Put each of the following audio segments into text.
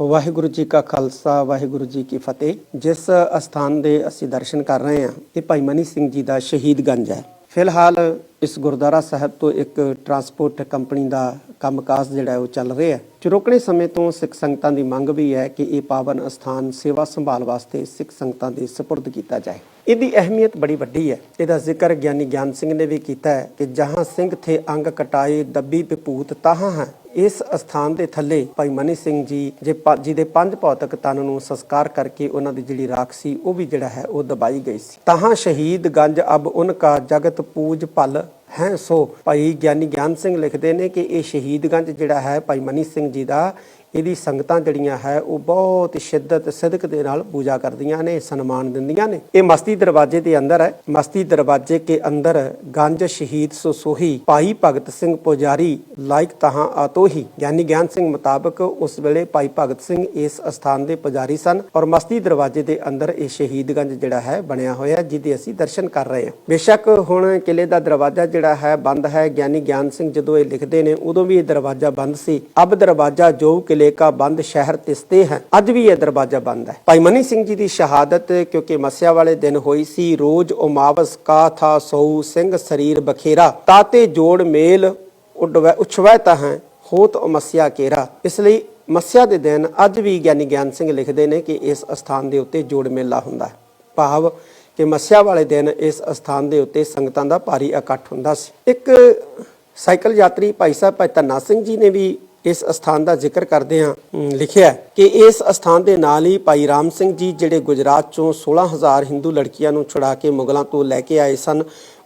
ਵਾਹਿਗੁਰੂ ਜੀ ਕਾ ਖਾਲਸਾ, ਵਾਹਿਗੁਰੂ ਜੀ ਕੀ ਫਤਿਹ। ਜਿਸ ਅਸਥਾਨ ਦੇ ਅਸੀਂ ਦਰਸ਼ਨ ਕਰ ਰਹੇ ਹਾਂ, ਇਹ ਭਾਈ ਮਨੀ ਸਿੰਘ ਜੀ ਦਾ ਸ਼ਹੀਦਗੰਜ ਹੈ। ਫਿਲਹਾਲ ਇਸ ਗੁਰਦੁਆਰਾ ਸਾਹਿਬ ਤੋਂ ਇੱਕ ਟਰਾਂਸਪੋਰਟ ਕੰਪਨੀ ਦਾ ਕੰਮਕਾਜ ਜਿਹੜਾ ਉਹ ਚੱਲ ਰਿਹਾ ਹੈ। ਚੁਰੋਕਣੇ ਸਮੇਂ ਤੋਂ ਸਿੱਖ ਸੰਗਤਾਂ ਦੀ ਮੰਗ ਵੀ ਹੈ ਕਿ ਇਹ ਪਾਵਨ ਅਸਥਾਨ ਸੇਵਾ ਸੰਭਾਲ ਵਾਸਤੇ ਸਿੱਖ ਸੰਗਤਾਂ ਦੇ ਸਪੁਰਦ ਕੀਤਾ ਜਾਏ। ਇਹਦੀ ਅਹਿਮੀਅਤ ਬੜੀ ਵੱਡੀ ਹੈ। ਇਹਦਾ ਜ਼ਿਕਰ ਗਿਆਨੀ ਗਿਆਨ ਸਿੰਘ ਨੇ ਵੀ ਕੀਤਾ ਹੈ ਕਿ ਜਹਾਂ ਸਿੰਘ ਥੇ ਅੰਗ ਕਟਾਏ ਦੱਬੀ ਭੂਤ ਤਾਹਾਂ ਹੈ। ਇਸ ਅਸਥਾਨ ਦੇ ਥੱਲੇ ਭਾਈ ਮਨੀ ਸਿੰਘ ਜੀ, ਜੇ ਪ- ਜੀ ਦੇ ਪੰਜ ਭੌਤਿਕ ਤਨ ਨੂੰ ਸੰਸਕਾਰ ਕਰਕੇ ਉਹਨਾਂ ਦੀ ਜਿਹੜੀ ਰਾਖ ਸੀ, ਉਹ ਵੀ ਜਿਹੜਾ ਹੈ ਉਹ ਦਬਾਈ ਗਈ ਸੀ। ਤਾਹਾਂ ਸ਼ਹੀਦ ਗੰਜ ਅਬ ਉਨਕਾ ਜਗਤ ਪੂਜ ਭਲ ਹੈ। ਸੋ ਭਾਈ ਗਿਆਨੀ ਗਿਆਨ ਸਿੰਘ ਲਿਖਦੇ ਨੇ ਕਿ ਇਹ ਸ਼ਹੀਦਗੰਜ ਜਿਹੜਾ ਹੈ ਭਾਈ ਮਨੀ ਸਿੰਘ ਜੀ ਦਾ ਇਹਦੀ ਸੰਗਤਾਂ ਜਿਹੜੀਆਂ ਹੈ, ਉਹ ਬਹੁਤ ਸ਼ਿੱਦਤ, ਸਿਦਕ ਦੇ ਨਾਲ ਪੂਜਾ ਕਰਦੀਆਂ ਨੇ, ਸਨਮਾਨ ਦਿੰਦੀਆਂ ਨੇ। ਇਹ ਮਸਤੀ ਦਰਵਾਜ਼ੇ ਦੇ ਅੰਦਰ ਹੈ। ਮਸਤੀ ਦਰਵਾਜ਼ੇ ਕੇ ਅੰਦਰ ਗੰਜ ਸ਼ਹੀਦ ਸੋ ਭਾਈ ਭਗਤ ਸਿੰਘ ਪੁਜਾਰੀ, ਲਾਇਕ ਤਹਾਂ ਆਤੋਹੀ। ਗਿਆਨੀ ਗਿਆਨ ਸਿੰਘ ਮੁਤਾਬਕ ਉਸ ਵੇਲੇ ਭਾਈ ਭਗਤ ਸਿੰਘ ਇਸ ਅਸਥਾਨ ਦੇ ਪੁਜਾਰੀ ਸਨ ਔਰ ਮਸਤੀ ਦਰਵਾਜ਼ੇ ਦੇ ਅੰਦਰ ਇਹ ਸ਼ਹੀਦਗੰਜ ਜਿਹੜਾ ਹੈ, ਬਣਿਆ ਹੋਇਆ ਜਿਹਦੇ ਅਸੀਂ ਦਰਸ਼ਨ ਕਰ ਰਹੇ ਹਾਂ। ਬੇਸ਼ੱਕ ਹੁਣ ਕਿਲੇ ਦਾ ਦਰਵਾਜ਼ਾ ਜਿਹੜਾ ਹੈ, ਬੰਦ ਹੈ। ਗਿਆਨੀ ਗਿਆਨ ਸਿੰਘ ਜਦੋਂ ਇਹ ਲਿਖਦੇ ਨੇ, ਉਦੋਂ ਵੀ ਇਹ ਦਰਵਾਜ਼ਾ ਬੰਦ ਸੀ। ਅਬ ਦਰਵਾਜ਼ਾ ਜੋ ਕਿ ਕਿਲੇ ਕਾ ਬੰਦ ਸ਼ਹਿਰ ਤਿਸਤੇ ਹੈ ਅੱਜ ਵੀ ਇਹ ਦਰਵਾਜ਼ਾ ਬੰਦ ਹੈ। ਭਾਈ ਮਨੀ ਸਿੰਘ ਜੀ ਦੀ ਸ਼ਹਾਦਤ ਕਿਉਂਕਿ ਮਸਿਆ ਵਾਲੇ ਦਿਨ ਹੋਈ ਸੀ, ਰੋਜ਼ ਉਮਾਵਸ ਕਾ ਥਾ ਸੌ, ਸਿੰਘ, ਸਰੀਰ ਬਖੇਰਾ, ਤਾਤੇ, ਜੋੜ, ਮੇਲ, ਉਡਵੈ, ਉਛਵੈ ਤਾਂ ਹੈ, ਹੋਤ, ਮਸਿਆ, ਕੇਰਾ। ਇਸ ਲਈ ਮਸਿਆ ਦੇ ਦਿਨ ਅੱਜ ਵੀ ਗਿਆਨੀ ਗਿਆਨ ਸਿੰਘ ਲਿਖਦੇ ਨੇ ਕਿ ਇਸ ਅਸਥਾਨ ਦੇ ਉੱਤੇ ਜੋੜ ਮੇਲਾ ਹੁੰਦਾ ਹੈ। ਭਾਵ ਕਿ ਮੱਸਿਆ ਵਾਲੇ ਦਿਨ ਇਸ ਅਸਥਾਨ ਦੇ ਉੱਤੇ ਸੰਗਤਾਂ ਦਾ ਭਾਰੀ ਇਕੱਠ ਹੁੰਦਾ ਸੀ। ਇੱਕ ਸਾਈਕਲ ਯਾਤਰੀ ਭਾਈ ਸਾਹਿਬ ਭਾਈ ਧੰਨਾ ਸਿੰਘ ਜੀ ਨੇ ਵੀ ਇਸ ਅਸਥਾਨ ਦਾ ਜ਼ਿਕਰ ਕਰਦੇ ਆ ਲਿਖਿਆ ਕਿ ਇਸ ਅਸਥਾਨ ਦੇ ਨਾਲ ਹੀ ਭਾਈ ਰਾਮ ਸਿੰਘ ਜੀ ਜਿਹੜੇ ਗੁਜਰਾਤ ਚੋਂ 16000 ਹਿੰਦੂ ਲੜਕੀਆਂ ਨੂੰ ਛੁਡਾ ਕੇ ਮੁਗਲਾਂ ਤੋਂ ਲੈ ਕੇ ਆਏ ਸਨ,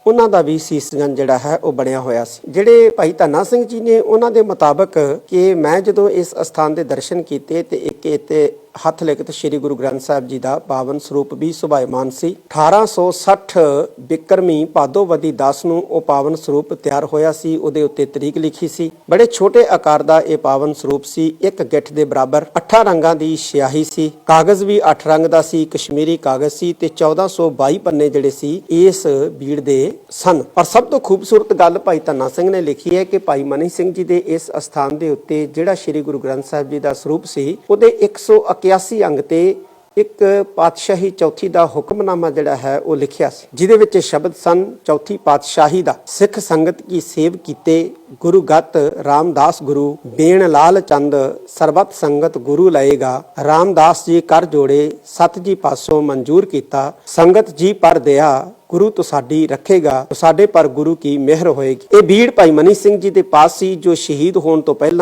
ਉਹਨਾਂ ਦਾ ਵੀ ਸੀਸਗੰਜ ਜਿਹੜਾ ਹੈ ਉਹ ਬਣਿਆ ਹੋਇਆ ਸੀ। ਜਿਹੜੇ ਭਾਈ ਧੰਨਾ ਸਿੰਘ ਜੀ ਨੇ ਉਹਨਾਂ ਦੇ ਮੁਤਾਬਕ ਕਿ ਮੈਂ ਜਦੋਂ ਇਸ ਅਸਥਾਨ ਦੇ ਦਰਸ਼ਨ ਕੀਤੇ ਤੇ ਇੱਕ ਇੱਥੇ ਹੱਥ ਲਿਖਤ ਸ੍ਰੀ ਗੁਰੂ ਗ੍ਰੰਥ ਸਾਹਿਬ ਜੀ ਦਾ ਪਾਵਨ ਸਰੂਪ ਵੀ ਸੁਭਾਇਮਾਨ ਸੀ। 1860 ਬਿਕਰਮੀ ਭਾਦੋਵਦੀ 10 ਨੂੰ ਉਹ ਪਾਵਨ ਸਰੂਪ ਤਿਆਰ ਹੋਇਆ ਸੀ, ਉਹਦੇ ਉੱਤੇ ਤਰੀਕ ਲਿਖੀ ਸੀ। ਬੜੇ ਛੋਟੇ ਆਕਾਰ ਦਾ ਇਹ ਪਾਵਨ ਸਰੂਪ ਸੀ, ਇੱਕ ਗਿੱਠ ਦੇ ਬਰਾਬਰ 8 ਰੰਗਾਂ ਦੀ ਸਿਆਹੀ ਸੀ। ਕਾਗਜ਼ ਵੀ 8 ਰੰਗ ਦਾ ਸੀ, ਕਸ਼ਮੀਰੀ ਕਾਗਜ਼ ਸੀ ਤੇ 1422 ਪੰਨੇ ਜਿਹੜੇ ਸੀ, ਇਸ ਬੀੜ ਦੇ ਸਨ। ਪਰ ਸਭ ਤੋਂ ਖੂਬਸੂਰਤ ਗੱਲ ਭਾਈ ਧੰਨਾ ਸਿੰਘ ਨੇ ਲਿਖੀ ਹੈ ਕਿ ਭਾਈ ਮਨੀ ਸਿੰਘ ਜੀ ਦੇ ਇਸ ਅਸਥਾਨ ਦੇ ਉੱਤੇ ਜਿਹੜਾ ਸ੍ਰੀ ਗੁਰੂ ਗ੍ਰੰਥ ਸਾਹਿਬ ਜੀ ਦਾ ਸਰੂਪ ਸੀ, ਉਹਦੇ 181 ਅੰਗ ਤੇ ਇੱਕ ਪਾਤਸ਼ਾਹੀ ਚੌਥੀ ਦਾ ਹੁਕਮਨਾਮਾ ਜਿਹੜਾ ਹੈ ਉਹ ਲਿਖਿਆ ਸੀ, ਜਿਹਦੇ ਵਿੱਚ ਸ਼ਬਦ ਸਨ, ਚੌਥੀ ਪਾਤਸ਼ਾਹੀ ਦਾ। ਸਿੱਖ ਸੰਗਤ ਕੀ ਸੇਵ ਕੀਤੇ ਗੁਰੂ ਗਤ ਰਾਮਦਾਸ ਗੁਰੂ ਬੇਣ ਲਾਲ ਚੰਦ, ਸਰਬਤ ਸੰਗਤ ਗੁਰੂ ਲਏਗਾ। ਰਾਮਦਾਸ ਜੀ ਕਰ ਜੋੜੇ, ਸਤ ਜੀ ਪਾਸੋਂ ਮਨਜ਼ੂਰ ਕੀਤਾ। ਸੰਗਤ ਜੀ ਪਰ ਦਿਆ ਗੁਰੂ ਤੁਹਾਡੀ ਰੱਖੇਗਾ। ਸਾਡੇ ਪਰ ਗੁਰੂ ਕੀ ਮਿਹਰ ਹੋਏਗੀ। ਇਹ ਬੀੜ ਭਾਈ ਮਨੀ ਸਿੰਘ ਜੀ ਦੇ ਪਾਸ ਸੀ, ਜੋ ਸ਼ਹੀਦ ਹੋਣ ਤੋਂ ਪਹਿਲਾਂ